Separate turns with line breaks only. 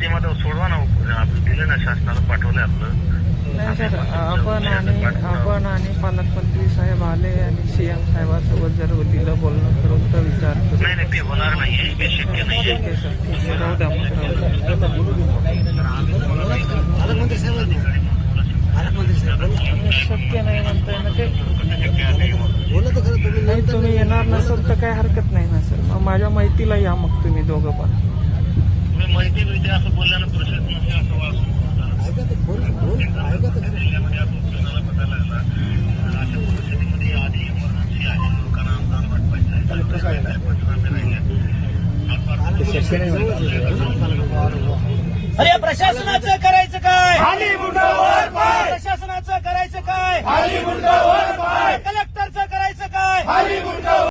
Team आता सोडवा ना दिलं ना शासनाला पाठवलंय आपलं.
नाही सर आपण आणि आपण आणि पालकमंत्री साहेब आले आणि सीएम साहेबांसोबत जर दिलं बोलणं करून तर विचार करू.
नाही नाही ते होणार नाहीये ते शक्य
आहे. राहू द्या
पालकमंत्री साहेब पालकमंत्री साहेब
शक्य नाही म्हणताय ना ते. नाही तुम्ही येणार नसेल तर काही हरकत नाही ना सर. मग माझ्या माहितीला या मग तुम्ही दोघं पण.
अरे प्रशासनाचं करायचं काय? प्रशासनाचं करायचं काय? काय